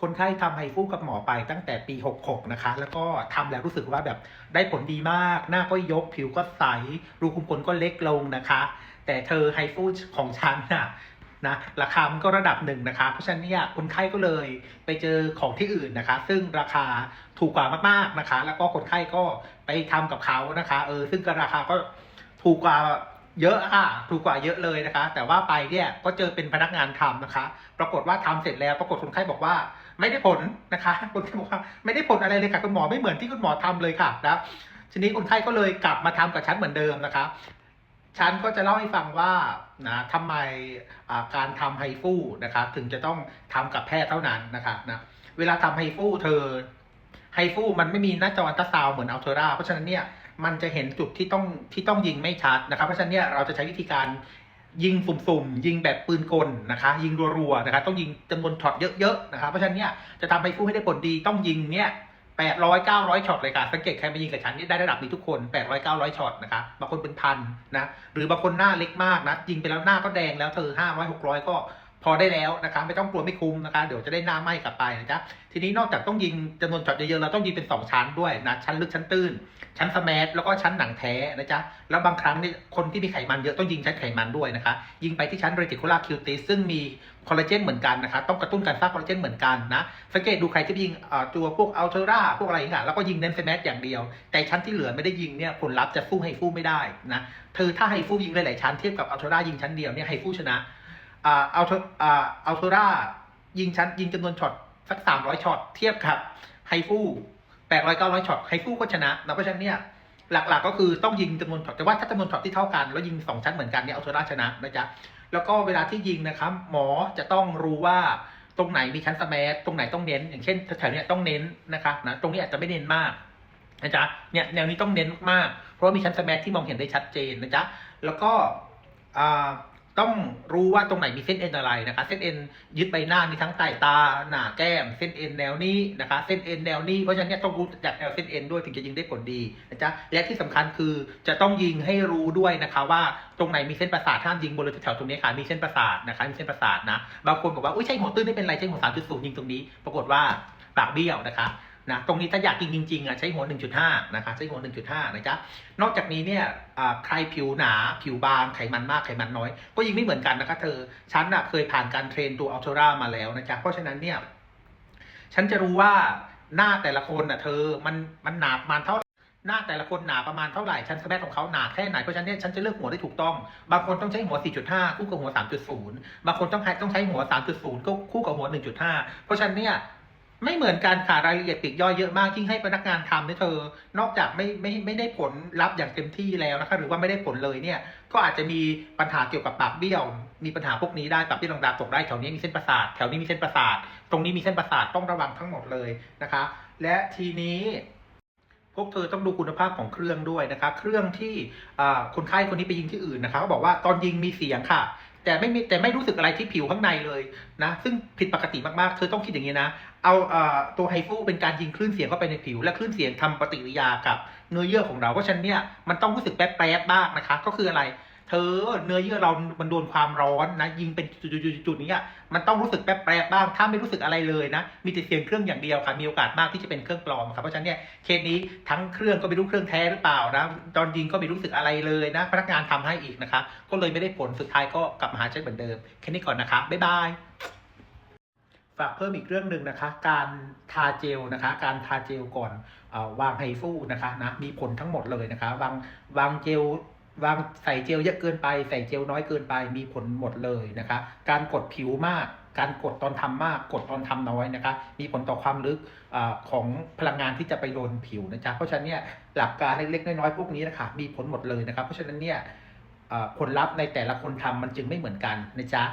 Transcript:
คนไข้ทำไฮฟูกับหมอไปตั้งแต่ปี 66 นะคะ แล้วก็ทำแล้วรู้สึกว่าแบบได้ผลดีมาก หน้าก็ยกผิวก็ใส รูขุมขนก็เล็กลงนะคะ แต่เธอไฮฟูของฉันน่ะนะราคามันก็ระดับหนึ่งนะคะ เพราะฉะนั้นเนี่ยคนไข้ก็เลยไปเจอของที่อื่นนะคะ ซึ่งราคาถูกกว่ามากๆนะคะ แล้วก็คนไข้ก็ไปทำกับเขานะคะ เออ ซึ่งก็ราคาก็ถูกกว่า เยอะค่ะถูกกว่าเยอะเลยนะคะ แต่ว่าไปเนี่ยก็เจอเป็นพนักงานทำนะคะ ปรากฏว่าทำเสร็จแล้ว ปรากฏคนไข้บอกว่า ไม่ได้ผลนะคะคนไข้บอกว่าไม่ได้ผลอะไรเลยค่ะคุณหมอไม่เหมือนที่คุณหมอทำเลยค่ะนะทีนี้คนไข้ก็เลยกลับมาทำกับฉันเหมือนเดิมนะคะฉันก็จะเล่าให้ฟังว่านะทำไมการทำไฮฟูนะคะ ถึงจะต้องทำกับแพทย์เท่านั้นนะคะนะเวลาทำไฮฟูเธอ ไฮฟูมันไม่มีหน้าจออัลตราซาวเหมือนอัลเทอร่าเพราะฉะนั้นเนี่ยมันจะเห็นจุดที่ต้องที่ต้องยิงไม่ชัดนะครับ เพราะฉะนั้นเนี่ยเราจะใช้วิธีการยิงสุ่มๆ ยิงแบบปืนกลนะคะ ยิงรัวๆนะคะต้องยิงจำนวนช็อตเยอะๆนะคะเพราะฉะนั้นเนี่ยจะทำไฮฟูให้ได้ผลดีต้องยิงเนี่ยแปดร้อยเก้าร้อยช็อตเลยค่ะ สังเกตใครมายิงกับฉันนี่ได้ระดับนี้ทุกคนแปดร้อยเก้าร้อยช็อตนะคะบางคนเป็นพันนะ หรือบางคนหน้าเล็กมากนะ ยิงไปแล้วหน้าก็แดงแล้วเธอห้าร้อยหกร้อยก็ พอได้แล้วนะคะไม่ต้องกลัวไม่คุ้มนะคะเดี๋ยวจะได้หน้าไหม้กลับไปนะจ๊ะทีนี้นอกจากต้องยิงจำนวนช็อตเยอะๆเราต้องยิงเป็นสองชั้นด้วยนะชั้นลึกชั้นตื้น ชั้นสแมทแล้วก็ชั้นหนังแท้นะจ๊ะแล้วบางครั้งเนี่ยคนที่มีไขมันเยอะต้องยิงชั้นไขมันด้วยนะคะยิงไปที่ชั้น reticular cutis ซึ่งมีคอลลาเจนเหมือนกันนะคะต้องกระตุ้นการสร้างคอลลาเจนเหมือนกันนะสังเกตดูใครที่ยิงเอ่อตัวพวกอัลเทอร่าพวกอะไรอย่างเงี้ยแล้วก็ยิงเน้นสแมทอย่างเดียว แต่ชั้นที่เหลือไม่ได้ยิงเนี่ยผลลัพธ์จะสู้ไฮฟูไม่ได้นะเธอถ้าไฮฟูยิงหลายๆชั้นเทียบกับอัลเทอร่ายิงชั้นเดียวเนี่ยไฮฟูชนะ อ่าอัลเออ่าอัลเทอร่ายิงชั้นยิงจำนวนช็อตสักสามร้อยช็อตเทียบกับไฮฟูแปดร้อยเก้าร้อยช็อตไฮฟูก็ชนะนะเพราะฉะนั้นเนี่ยหลักๆ ก็คือต้องยิงจำนวนช็อตแต่ว่าถ้าจำนวนช็อตที่เท่ากัน แล้วยิงสองชั้นเหมือนกันเนี่ยเอาเทอร่าชนะนะจ๊ะแล้วก็เวลาที่ยิงนะครับหมอจะต้องรู้ว่าตรงไหนมีชั้นสแมทตรงไหนต้องเน้น อย่างเช่นแถวเนี้ยต้องเน้นนะคะนะตรงนี้อาจจะไม่เน้นมากนะจ๊ะเนี่ยแนวนี้ต้องเน้นมาก เพราะว่ามีชั้นสแมทที่มองเห็นได้ชัดเจนนะจ๊ะแล้วก็อ่า ต้องรู้ว่าตรงไหนมีเส้นเอ็นอะไรนะคะ เส้นเอ็นยึดใบหน้ามีทั้งใต้ตาหน้าแก้ม เส้นเอ็นแนวนี้นะคะ เส้นเอ็นแนวนี้เพราะฉะนั้นเนี่ยต้องรู้จากแนวเส้นเอ็นด้วยถึงจะยิงได้ผลดีนะจ๊ะและที่สำคัญคือจะต้องยิงให้รู้ด้วยนะคะว่าตรงไหนมีเส้นประสาทห้ามยิงบริเวณแถวตรงนี้ค่ะมีเส้นประสาทนะคะมีเส้นประสาทนะบางคนบอกว่าอุ้ยใช่หัวตื้นไม่เป็นไรใช่หัวสามจุดศูนย์ยิงตรงนี้ ปรากฏว่าปากเบี้ยวนะคะ นะตรงนี้ถ้าอยากยิงจริงๆอะใช้หัว 1.5 นะคะใช้หัว 1.5 นะจ๊ะนอกจากนี้เนี่ยใครผิวหนาผิวบางไขมันมากไขมันน้อย ก็ยิงไม่เหมือนกันนะคะเธอฉันน่ะเคยผ่านการเทรนตัวอัลเทอร่ามาแล้วนะจ๊ะเพราะฉะนั้นเนี่ยฉันจะรู้ว่าหน้าแต่ละคนน่ะเธอมันมันหนาประมาณเท่าหน้าแต่ละคนหนาประมาณเท่าไหร่ชั้นสแปซของเขาหนาแค่ไหนเพราะฉะนั้นเนี่ยฉันจะเลือกหัวได้ถูกต้อง บางคนต้องใช้หัว 4.5 คู่กับหัว 3.0 บางคนต้องใช้ต้องใช้หัว 3.0 ก็คู่กับหัว 1.5 เพราะฉะนั้นเนี่ย ไม่เหมือนกันค่ะรายละเอียดปลีกย่อยเยอะมากยิ่งให้พนักงานทำเนี่ยเธอ นอกจากไม่ไม่ไม่ได้ผลลัพธ์อย่างเต็มที่แล้วนะคะหรือว่าไม่ได้ผลเลยเนี่ย ก็อาจจะมีปัญหาเกี่ยวกับปากเบี้ยว มีปัญหาพวกนี้ได้ปากเบี้ยวดางๆตกได้แถวนี้มีเส้นประสาทแถวนี้มีเส้นประสาท ตรงนี้มีเส้นประสาทต้องระวังทั้งหมดเลยนะคะ และทีนี้พวกเธอต้องดูคุณภาพของเครื่องด้วยนะคะ เครื่องที่คนไข้คนนี้ไปยิงที่อื่นนะคะเขาบอกว่าตอนยิงมีเสียงค่ะ แต่ไม่มีแต่ไม่รู้สึกอะไรที่ผิวข้างในเลยนะ ซึ่งผิดปกติมากๆ เธอต้องคิดอย่างนี้นะ เอาเอ่อตัวไฮฟูเป็นการยิงคลื่นเสียงเข้าไปในผิว และคลื่นเสียงทำปฏิกิริยากับเนื้อเยื่อของเราเพราะฉะนั้นเนี่ยมันต้องรู้สึกแป๊บๆบ้างนะคะ ก็คืออะไร เธอเนื้อเยื่อเรามันโดนความร้อนนะ ยิงเป็นจุดๆๆนี้อะมันต้องรู้สึกแป๊บๆบ้าง ถ้าไม่รู้สึกอะไรเลยนะ มีแต่เสียงเครื่องอย่างเดียวค่ะ มีโอกาสมากที่จะเป็นเครื่องปลอมครับเพราะฉะนั้นเนี่ยเคสนี้ทั้งเครื่องก็ไม่รู้เครื่องแท้หรือเปล่านะตอนยิงก็ไม่รู้สึกอะไรเลยนะ พนักงานทำให้อีกนะคะ ก็เลยไม่ได้ผลสุดท้ายก็กลับมาหาฉันเหมือนเดิมแค่นี้ก่อนนะคะบ๊ายบายฝากเพิ่มอีกเรื่องหนึ่งนะคะ การทาเจลนะคะ การทาเจลก่อนอวางไฮฟูนะคะนะมีผลทั้งหมดเลยนะคะ วางวางเจล วางใส่เจลเยอะเกินไป ใส่เจลน้อยเกินไปมีผลหมดเลยนะคะ การกดผิวมาก การกดตอนทำมาก กดตอนทำน้อยนะคะ มีผลต่อความลึกอของพลังงานที่จะไปโดนผิวนะจ๊ะเพราะฉะนั้นเนี่ยหลักการเล็กๆน้อยๆพวกนี้นะคะมีผลหมดเลยนะครับเพราะฉะนั้นเนี่ยผลลัพธ์ในแต่ละคนทำมันจึงไม่เหมือนกันนะจ๊ะ